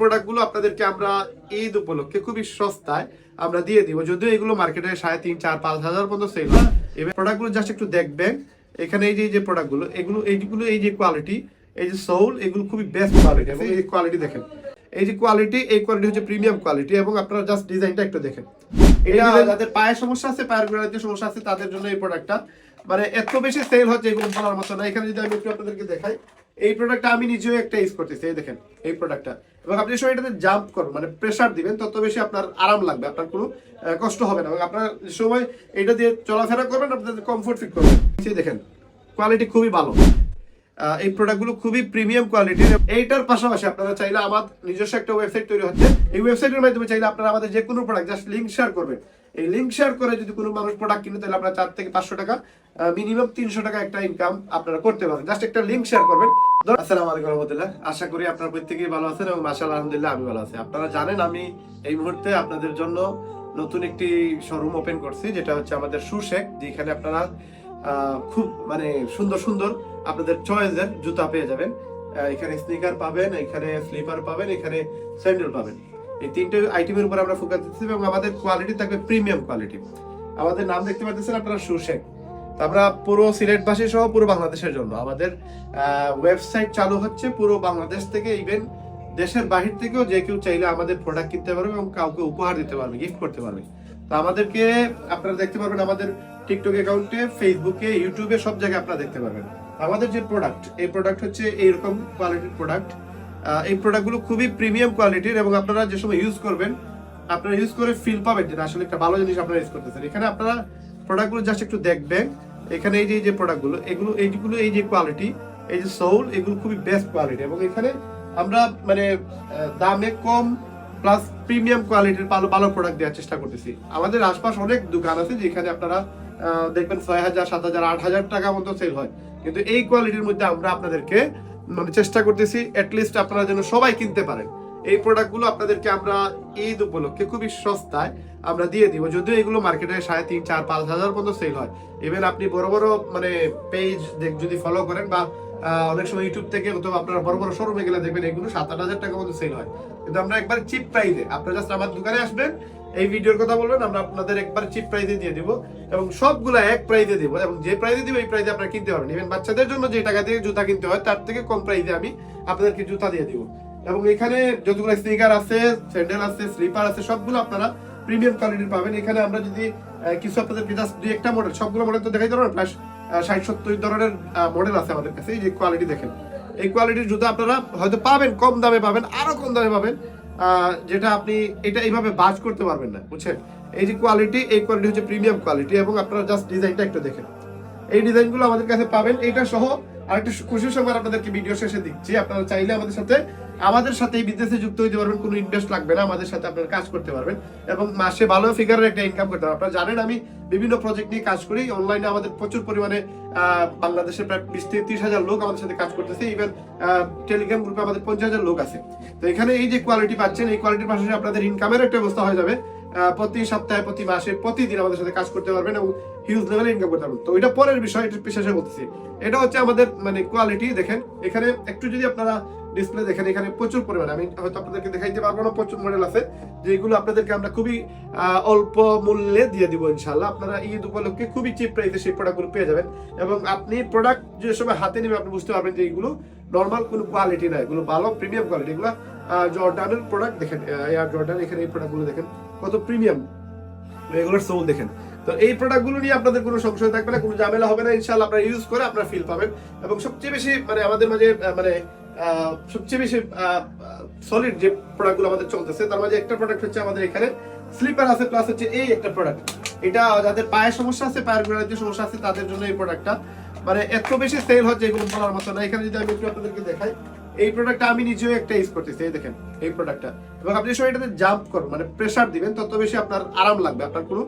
প্রোডাক্টগুলো আপনাদেরকে আমরা ঈদ উপলক্ষে খুবই সস্তায় আমরা দিয়ে দিব। যদিও এগুলো মার্কেটে সাড়ে তিন চার পাঁচ হাজার পর্যন্ত সেল হয়। এবার প্রোডাক্টগুলো জাস্ট একটু দেখবেন। এখানে এই যে এই যে প্রোডাক্টগুলো এগুলো এইগুলো এই যে কোয়ালিটি এই যে সোল এগুলো খুবই বেস্ট কোয়ালিটি এবং এই কোয়ালিটি দেখেন। এই যে কোয়ালিটি এই কোয়ালিটি হচ্ছে প্রিমিয়াম কোয়ালিটি এবং আপনারা জাস্ট ডিজাইনটা একটু দেখেন। এটা যাদের পায়ের সমস্যা আছে পায়ের গোড়াতে সমস্যা আছে তাদের জন্য এই প্রোডাক্টটা মানে এত বেশি সেল হচ্ছে এগুলো বলার মতো না। এখানে যদি আমি একটু আপনাদেরকে দেখাই এই প্রোডাক্টটা আমি নিজেও একটা ইউজ করতেছি, এই দেখেন, এই প্রোডাক্টটা এবং আপনি সময় এটাতে জাম্প করুন মানে প্রেসার দিবেন, তত বেশি আপনার আরাম লাগবে, আপনার কোনো কষ্ট হবে না। এবং আপনার সময় এটা দিয়ে চলাফেরা করবেন আপনাদের কমফোর্ট ফিল করবেন। সেই দেখেন কোয়ালিটি খুবই ভালো। এই প্রোডাক্টগুলো খুবই প্রিমিয়াম কোয়ালিটির এইটার পাশাপাশি আপনারা চাইলে আমার নিজস্ব একটা ওয়েবসাইট তৈরি হচ্ছে। এই ওয়েবসাইটের মাধ্যমে চাইলে আপনারা আমাদের যে কোনো প্রোডাক্ট জাস্ট লিঙ্ক শেয়ার করবেন। এই লিঙ্ক শেয়ার করে যদি কোনো মানুষ প্রোডাক্ট কিনে, তাহলে আপনারা চার থেকে পাঁচশো টাকা মিনিমাম তিনশো টাকা একটা ইনকাম আপনারা করতে পারেন। জাস্ট একটা লিঙ্ক শেয়ার করবেন। আসসালামু আলাইকুম রহমতুল্লাহ। আশা করি আপনার প্রত্যেকেই ভালো আছেন এবং মাসাল আলহামদুলিল্লাহ, আমি ভালো আছি। আপনারা জানেন, আমি এই মুহূর্তে আপনাদের জন্য নতুন একটি শোরুম ওপেন করছি, যেটা হচ্ছে আমাদের সুশেক যেখানে আপনারা খুব মানে সুন্দর সুন্দর আপনাদের চয়েসের জুতা পেয়ে যাবেন। এখানে স্নিকার পাবেন, এখানে স্লিপার পাবেন, এখানে স্যান্ডেল পাবেন। এই তিনটে আইটেমের উপর আমরা ফোকাস দিচ্ছি এবং আমাদের কোয়ালিটি থাকবে প্রিমিয়াম কোয়ালিটি আমাদের নাম দেখতে পাচ্ছেন আপনারা সুশেক আমরা পুরো সিলেটবাসী সহ পুরো বাংলাদেশের জন্য। আমাদের ওয়েবসাইট চালু হচ্ছে পুরো বাংলাদেশ থেকে ইভেন দেশের বাহির থেকেও যে কেউ চাইলে আমাদের প্রোডাক্ট কিনতে পারবে এবং কাউকে উপহার দিতে পারবে গিফট করতে পারবে। তো আমাদেরকে আপনারা দেখতে পারবেন আমাদের টিকটক অ্যাকাউন্টে ফেসবুকে ইউটিউবে সব জায়গায় আপনারা দেখতে পারবেন। আমাদের যে প্রোডাক্ট এই প্রোডাক্ট হচ্ছে এইরকম কোয়ালিটির প্রোডাক্ট এই প্রোডাক্টগুলো খুবই প্রিমিয়াম কোয়ালিটির এবং আপনারা যে সময় ইউজ করবেন, আপনারা ইউজ করে ফিল পাবেন যে আসলে একটা ভালো জিনিস আপনারা ইউজ করতেছেন। এখানে আপনারা প্রোডাক্টগুলো জাস্ট একটু দেখবেন। এখানে এই যে যে প্রোডাক্টগুলো এগুলো, এইগুলো এই যে কোয়ালিটি এই যে সোল এগুলো খুবই বেস্ট কোয়ালিটি এবং এখানে আমরা মানে দামে কম প্লাস প্রিমিয়াম কোয়ালিটির ভালো ভালো প্রোডাক্ট দেওয়ার চেষ্টা করতেছি। আমাদের আশপাশ অনেক দোকান আছে যেখানে আপনারা দেখবেন ছয় হাজার, সাত হাজার, আট হাজার টাকা মতো সেল হয়। কিন্তু এই কোয়ালিটির মধ্যে আমরা আপনাদেরকে মানে চেষ্টা করতেছি লিস্ট আপনারা যেন সবাই কিনতে পারেন। এই প্রোডাক্টগুলো আপনাদেরকে আমরা ঈদ উপলক্ষে খুবই সস্তায় আমরা দিয়ে দিব। যদিও এগুলো মার্কেটে সাড়ে তিন, চার, পাঁচ হাজার পর্যন্ত সেল হয়। ইভেন আপনি বড় বড় মানে পেজ যদি ফলো করেন বা অনেক সময় ইউটিউব থেকে অথবা আপনারা বড় বড় শোরুমে গেলে দেখবেন এগুলো সাত, আট হাজার টাকার মতো সেল হয়। কিন্তু আমরা একবার চিপ প্রাইসে আপনারা জাস্ট আমার দোকানে আসবেন এই ভিডিওর কথা বলবেন, আমরা আপনাদের একবার চিপ প্রাইসে দিয়ে দিব এবং সবগুলো এক প্রাইসে দিব এবং যে প্রাইসে দিব, এই প্রাইসে আপনারা কিনতে পারবেন। ইভেন বাচ্চাদের জন্য যে টাকা দিয়ে জুতা কিনতে হয়, তার থেকে কম প্রাইসে আমি আপনাদেরকে জুতা দিয়ে দিব। এবং এখানে যতগুলো স্নিকার আছে স্যান্ডেল আছে স্লিপার আছে, সবগুলো আপনারা প্রিমিয়াম কোয়ালিটির পাবেন। এখানে আমরা যদি কিছু আপনাদেরকে জাস্ট দুই একটা মডেল সবগুলো মডেল তো দেখাই ধরুন প্লাস ষাট সত্তর ধরনের মডেল আছে আমাদের কাছে, এই যে কোয়ালিটি দেখেন। এই কোয়ালিটির জুতা আপনারা হয়তো পাবেন, কম দামে পাবেন, আরও কম দামে পাবেন। যেটা আপনি এটা এইভাবে বাজ করতে পারবেন না, বুঝছেন? এই যে কোয়ালিটি এই কোয়ালিটি হচ্ছে প্রিমিয়াম কোয়ালিটি এবং আপনারা জাস্ট ডিজাইনটা একটু দেখেন। এই ডিজাইনগুলো আমাদের কাছে পাবেন এটা সহ আরেকটা খুশির সংবাদ আপনাদেরকে ভিডিও শেষে দিচ্ছি। আপনারা চাইলে আমাদের সাথে আমাদের সাথে বিজনেসে যুক্ত হতে পারবেন কোনো ইনভেস্ট লাগবে না আমাদের সাথে আপনারা কাজ করতে পারবেন। এবং মাসে ভালো ফিগারের একটা ইনকাম করতে পারবেন। আপনারা জানেন আমি বিভিন্ন প্রজেক্ট নিয়ে কাজ করি। অনলাইনে আমাদের প্রচুর পরিমাণে আহ, বাংলাদেশের প্রায় বিশ থেকে হাজার লোক আমাদের সাথে কাজ করতেছে। ইভেন টেলিগ্রাম গ্রুপে আমাদের পঞ্চাশ হাজার লোক আছে। তো এখানে এই যে কোয়ালিটি পাচ্ছেন এই কোয়ালিটির পাশাপাশি আপনাদের ইনকামের একটা ব্যবস্থা হয়ে যাবে। প্রতি সপ্তাহে, প্রতি মাসে, প্রতিদিন আমাদের সাথে কাজ করতে পারবেন এবং হিউজ লেভেলে ইনকাম করতে পারবেন। তো এটা পরের বিষয়, এটা বিশেষে বলতেছি। এটা হচ্ছে আমাদের মানে কোয়ালিটি দেখেন। এখানে একটু যদি আপনারা ডিসপ্লে দেখেন, এখানে প্রচুর পরিমাণে, আমি হয়তো আপনাদেরকে দেখাইতে পারব না, প্রচুর মডেল আছে, যেগুলো আপনাদেরকে আমরা খুবই অল্প মূল্যে দিয়ে দিব ইনশাল্লাহ আপনারা ঈদ উপলক্ষে খুবই চিপ প্রাইসে সেই প্রোডাক্টগুলো পেয়ে যাবেন। এবং আপনি প্রোডাক্ট যে সময় হাতে নেবে আপনি বুঝতে পারবেন যে এগুলো নর্মাল কোনো কোয়ালিটি না, এগুলো ভালো প্রিমিয়াম কোয়ালিটি এগুলো জর্ডানের প্রোডাক্ট দেখেন এয়ার জর্ডান এখানে এই প্রোডাক্টগুলো দেখেন। কত প্রিমিয়াম এগুলোর সোল দেখেন। তো এই প্রোডাক্টগুলো নিয়ে আপনাদের কোনো সংশয় থাকবে না, কোনো ঝামেলা হবে না, ইনশাআল্লাহ আপনারা ইউজ করে আপনারা ফিল পাবেন। এবং সবচেয়ে বেশি মানে আমাদের মাঝে মানে সবচেয়ে বেশি সলিড যে প্রোডাক্টগুলো আমাদের চলতেছে, তার মাঝে একটা প্রোডাক্ট হচ্ছে আমাদের এখানে স্লিপার আছে প্লাস হচ্ছে এই একটা প্রোডাক্ট এটা যাদের পায়ের সমস্যা আছে, পায়ের গোড়ার যে সমস্যা আছে, তাদের জন্য এই প্রোডাক্টটা মানে এত বেশি সেল হচ্ছে, এগুলো বলার মতো না। এখানে যদি আমি একটু আপনাদেরকে দেখাই এই প্রোডাক্টটা আমি নিজেও একটা ইউজ করতেছি, এই দেখেন, এই প্রোডাক্টটা এবং আপনি সময় এটাতে জাম্প করুন মানে প্রেসার দিবেন, তত বেশি আপনার আরাম লাগবে, আপনার কোনো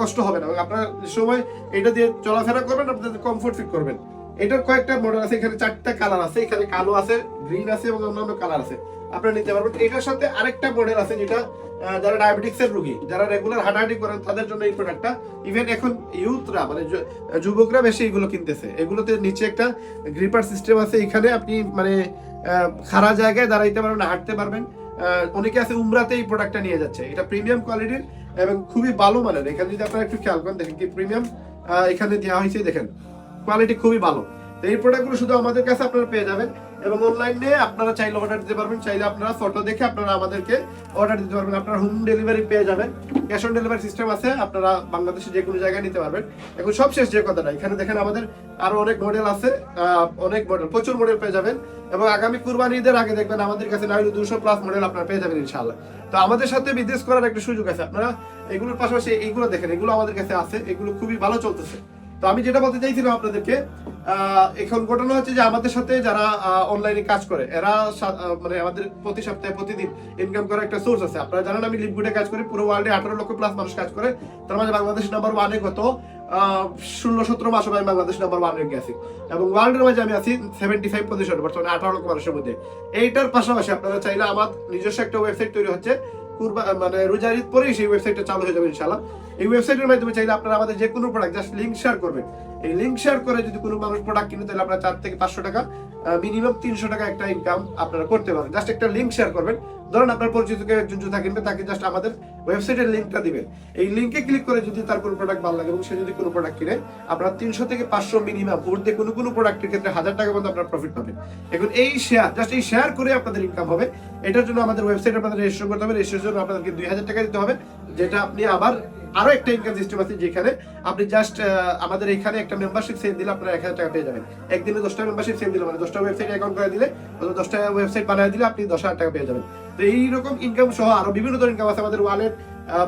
কষ্ট হবে না। এবং আপনার সময় এটা দিয়ে চলাফেরা করবেন আপনাদের কমফোর্ট ফিল করবেন। এটার কয়েকটা মডেল আছে, এখানে চারটা কালার আছে, এখানে কালো আছে গ্রিন আছে এবং অন্যান্য কালার আছে। আপনারা নিতে পারবেন। এটার সাথে আরেকটা মডেল আছে, যেটা যারা ডায়াবেটিক্স এর রোগী, যারা রেগুলার হাঁটাহাঁটি করেন, তাদের জন্য এই প্রোডাক্টটা ইভেন এখন ইউথরা মানে যুবকরা বেশি এগুলো কিনতেছে। এগুলোতে নিচে একটা গ্রিপার সিস্টেম আছে, এখানে আপনি মানে খাড়া জায়গায় দাঁড়াইতে পারবেন, হাঁটতে পারবেন। অনেকে আছে উমরাতে এই প্রোডাক্টটা নিয়ে যাচ্ছে। এটা প্রিমিয়াম কোয়ালিটির এবং খুবই ভালো মানের। এখানে যদি আপনারা একটু খেয়াল করেন, দেখেন কি প্রিমিয়াম এখানে দেওয়া হয়েছে, দেখেন। কোয়ালিটি খুবই ভালো। তো এই প্রোডাক্টগুলো শুধু আমাদের কাছে আপনারা পেয়ে যাবেন। এবং অনলাইনে আপনারা চাইলে অর্ডার দিতে পারবেন, চাইলে আপনারা ফটো দেখে আপনারা আমাদেরকে অর্ডার দিতে পারবেন। আপনারা হোম ডেলিভারি পেয়ে যাবেন। ক্যাশ অন ডেলিভারি সিস্টেম আছে, আপনারা বাংলাদেশে যে কোনো জায়গায় নিতে পারবেন। এখন সব শেষ যে কথাটা, এখানে দেখেন আমাদের আরও অনেক মডেল আছে অনেক মডেল প্রচুর মডেল পেয়ে যাবেন। এবং আগামী কুরবানি ঈদের আগে দেখবেন আমাদের কাছে না হলে দুশো প্লাস মডেল আপনারা পেয়ে যাবেন ইনশাআল্লাহ। তো আমাদের সাথে বিজনেস করার একটা সুযোগ আছে। আপনারা এগুলোর পাশাপাশি এইগুলো দেখেন, এগুলো আমাদের কাছে আছে, এগুলো খুবই ভালো চলতেছে। তো আমি যেটা বলতে চাইছিলাম আপনাদেরকে এখন ঘটনা হচ্ছে যে আমাদের সাথে যারা অনলাইনে কাজ করে, এরা মানে আমাদের প্রতি সপ্তাহে প্রতিদিন ইনকাম করার একটা সোর্স আছে। আপনারা জানেন আমি লিপগুডে কাজ করি, পুরো ওয়ার্ল্ডে আঠারো লক্ষ প্লাস মানুষ কাজ করে। তার মাঝে বাংলাদেশ নাম্বার ওয়ানে গত ষোলো সতেরো মাস আমি বাংলাদেশ নাম্বার ওয়ান রেঙ্কে আছি। এবং ওয়ার্ল্ডের মাঝে আমি আছি সেভেন্টি ফাইভ পজিশন বর্তমানে আঠারো লক্ষ মানুষের মধ্যে। এইটার পাশাপাশি আপনারা চাইলে আমার নিজস্ব একটা ওয়েবসাইট তৈরি হচ্ছে, কুরবা মানে রোজার ঈদ পরেই সেই ওয়েবসাইটটা চালু হয়ে যাবে ইনশাআল্লাহ। এই ওয়েবসাইটের মাধ্যমে চাইলে আপনারা আমাদের যে কোনো প্রোডাক্ট জাস্ট লিঙ্ক শেয়ার করবেন। এই লিঙ্ক শেয়ার করে যদি কোনো মানুষ প্রোডাক্ট কিনে, তাহলে আপনারা চার থেকে পাঁচশো টাকা মিনিমাম তিনশো টাকা একটা ইনকাম আপনারা করতে পারেন জাস্ট একটা লিঙ্ক শেয়ার করবেন। ধরেন আপনার পরিচিত কেউ একজন জুতা কিনবে তাকে জাস্ট আমাদের ওয়েবসাইটের লিঙ্কটা দিবেন। এই লিঙ্কে ক্লিক করে যদি তার কোনো প্রোডাক্ট ভালো লাগে এবং সে যদি কোনো প্রোডাক্ট কিনে, আপনার তিনশো থেকে পাঁচশো মিনিমাম ঊর্ধ্বে কোনো কোনো প্রোডাক্টের ক্ষেত্রে হাজার টাকা পর্যন্ত আপনার প্রফিট পাবেন। এখন এই শেয়ার জাস্ট এই শেয়ার করে আপনাদের ইনকাম হবে। এটার জন্য আমাদের ওয়েবসাইট আপনাদের রেজিস্ট্রেশন করতে হবে। রেজিস্ট্রেশন আপনাদেরকে দুই হাজার টাকা দিতে হবে, যেটা আপনি আবার আরও একটা ইনকাম সিস্টেম আছে যেখানে আপনি জাস্ট আমাদের এখানে একটা মেম্বারশিপ সেল দিলে আপনারা এক হাজার টাকা পেয়ে যাবেন। একদিনে দশটা মেম্বারশিপ সেল দিলে মানে দশটা ওয়েবসাইট অ্যাকাউন্ট করে দিলে দশটা ওয়েবসাইট বানিয়ে দিলে আপনি দশ হাজার টাকা পেয়ে যাবেন। তো এইরকম ইনকাম সহ আরও বিভিন্ন ধরনের ইনকাম আছে। আমাদের ওয়ালেট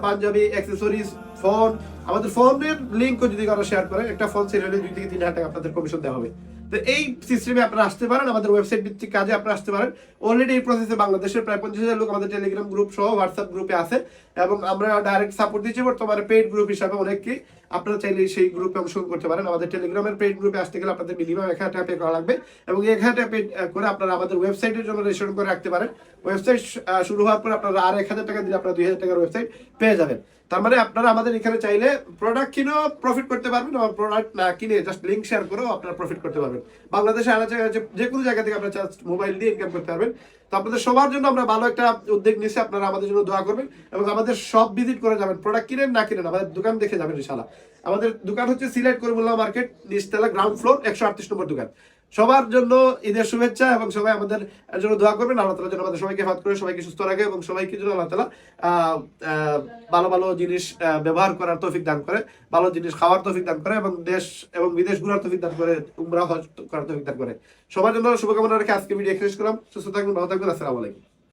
পাঞ্জাবি অ্যাক্সেসরিজ ফোন আমাদের ফোনের লিঙ্কও যদি কারও শেয়ার করে, একটা ফোন সেল হলে দুই থেকে তিন হাজার টাকা আপনাদের কমিশন দেওয়া হবে। তো এই সিস্টেমে আপনারা আসতে পারেন, আমাদের ওয়েবসাইট ভিত্তিক কাজে আপনারা আসতে পারেন। অলরেডি এই প্রসেসে বাংলাদেশের প্রায় পঞ্চাশ হাজার লোক আমাদের টেলিগ্রাম গ্রুপ সহ হোয়াটসঅ্যাপ গ্রুপে আছে এবং আমরা ডাইরেক্ট সাপোর্ট দিচ্ছি, বর্তমানে পেইড গ্রুপ হিসাবে অনেককে আপনারা চাইলে সেই গ্রুপে অংশগ্রহণ করতে পারেন। আমাদের টেলিগ্রামের পেইড গ্রুপে আসতে গেলে আপনাদের মিনিমাম এক হাজার করা লাগবে এবং এক হাজার করে আপনারা আমাদের ওয়েবসাইটের জন্য রেজিস্ট্রেশন করে রাখতে পারেন। ওয়েবসাইট শুরু হওয়ার পর আপনারা আর এক হাজার টাকা দিলে আপনারা দুই হাজার টাকার ওয়েবসাইট পেয়ে যাবেন। তার মানে আপনারা আমাদের এখানে চাইলে প্রোডাক্ট কিনেও প্রফিট করতে পারবেন আর প্রোডাক্ট না কিনে জাস্ট লিঙ্ক শেয়ার করেও আপনারা প্রফিট করতে পারবেন। বাংলাদেশে আনা জায়গায় যে কোনো জায়গা থেকে আপনারা জাস্ট মোবাইল দিয়ে ইনকাম করতে পারবেন। তো আপনাদের সবার জন্য আমরা ভালো একটা উদ্যোগ নিয়েছি। আপনারা আমাদের জন্য দোয়া করবেন এবং আমাদের সব ভিজিট করে যাবেন। প্রোডাক্ট কিনেন না কিনেন, আমাদের দোকান দেখে যাবেন ইনশাল্লাহ আমাদের দোকান হচ্ছে সিলেট করিমুল্লাহ মার্কেট, নিচতলা গ্রাউন্ড ফ্লোর একশো আটত্রিশ নম্বর দোকান। সবার জন্য ঈদের শুভেচ্ছা এবং সবাই আমাদের জন্য দোয়া করবেন। আল্লাহ তালা যেন আমাদের সবাইকে হাত করে, সবাইকে সুস্থ রাখে এবং সবাইকে যেন আল্লাহ তালা ভালো ভালো জিনিস ব্যবহার করার তৌফিক দান করে, ভালো জিনিস খাওয়ার তৌফিক দান করে এবং দেশ এবং বিদেশ ঘুরার তৌফিক দান করে, উমরা হজ করার তৌফিক দান করে। সবার জন্য শুভকামনা রেখে আজকে ভিডিও শেষ করলাম। সুস্থ থাকবেন, ভালো থাকবেন। আসসালামু আলাইকুম।